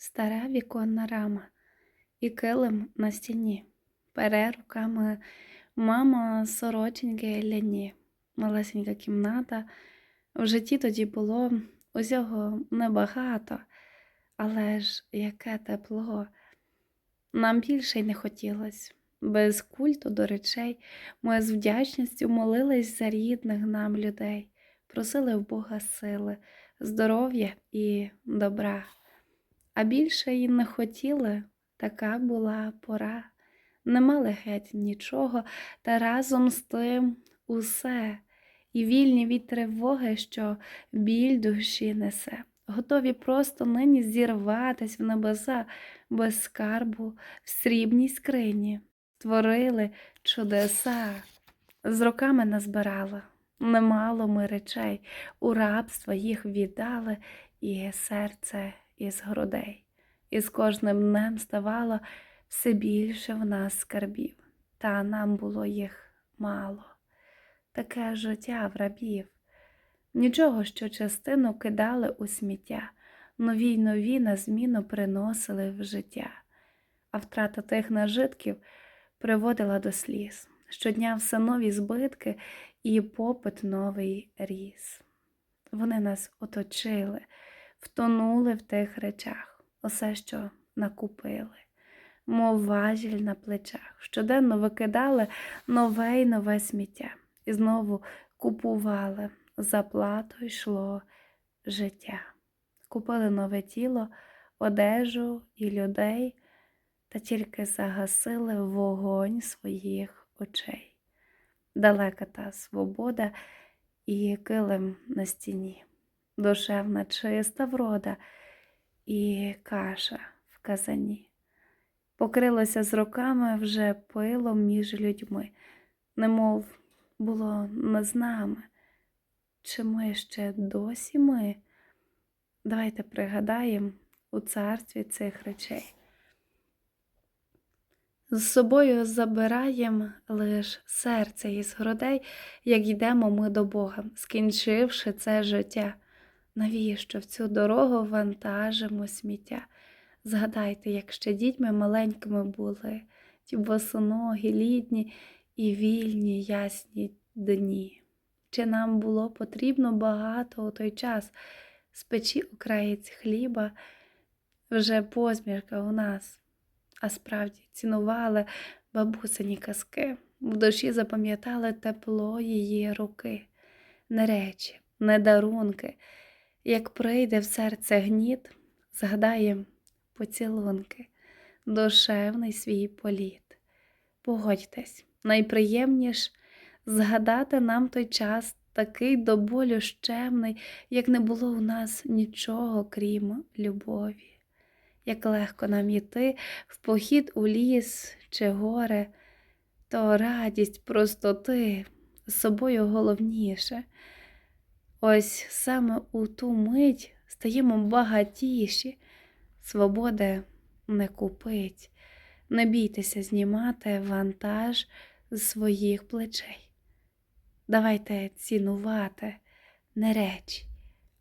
стара віконна рама і килим на стіні. Пере руками мама сороченьки ляні, малесенька кімната. В житті тоді було усього небагато, але ж яке тепло. Нам більше й не хотілось. Без культу до речей ми з вдячністю молились за рідних нам людей, просили в Бога сили, здоров'я і добра. А більше й не хотіли, така була пора. Не мали геть нічого, та разом з тим усе, і вільні від тривоги, що біль душі несе, готові просто нині зірватись в небеса без скарбу в срібній скрині. Творили чудеса, з роками назбирали. Немало ми речей, у рабство їх віддали, і серце із грудей. І з кожним днем ставало все більше в нас скарбів, та нам було їх мало. Таке життя в рабів. Нічого, що частину кидали у сміття, нові й нові на зміну приносили в життя, а втрата тих нажитків приводила до сліз. Щодня все нові збитки і попит новий ріс. Вони нас оточили, втонули в тих речах, усе, що накупили, мов важіль на плечах, щоденно викидали нове й нове сміття, і знову купували, за плату йшло життя. Купили нове тіло, одежу і людей, та тільки загасили вогонь своїх очей. Далека та свобода і килим на стіні, душевна чиста врода і каша в казані. Покрилося з роками вже пилом між людьми, немов було не з нами. Чи ми ще досі ми? Давайте пригадаємо у царстві цих речей. З собою забираєм лиш серце із грудей, як йдемо ми до Бога, скінчивши це життя. Навіщо в цю дорогу вантажимо сміття? Згадайте, як ще дітьми маленькими були, ті босоногі, літні і вільні ясні дні. Чи нам було потрібно багато у той час спечі окраєць хліба, вже посмішка у нас, а справді цінували бабусині казки, в душі запам'ятали тепло її руки, не речі, не дарунки. Як прийде в серце гніт, згадаєм поцілунки, душевний свій політ. Погодьтесь, найприємніш згадати нам той час такий до болю щемний, як не було у нас нічого, крім любові. Як легко нам іти в похід у ліс чи горе, то радість простоти з собою головніше. Ось саме у ту мить стаємо багатіші, свободи не купить, не бійтеся знімати вантаж з своїх плечей. Давайте цінувати не речі,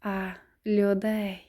а людей.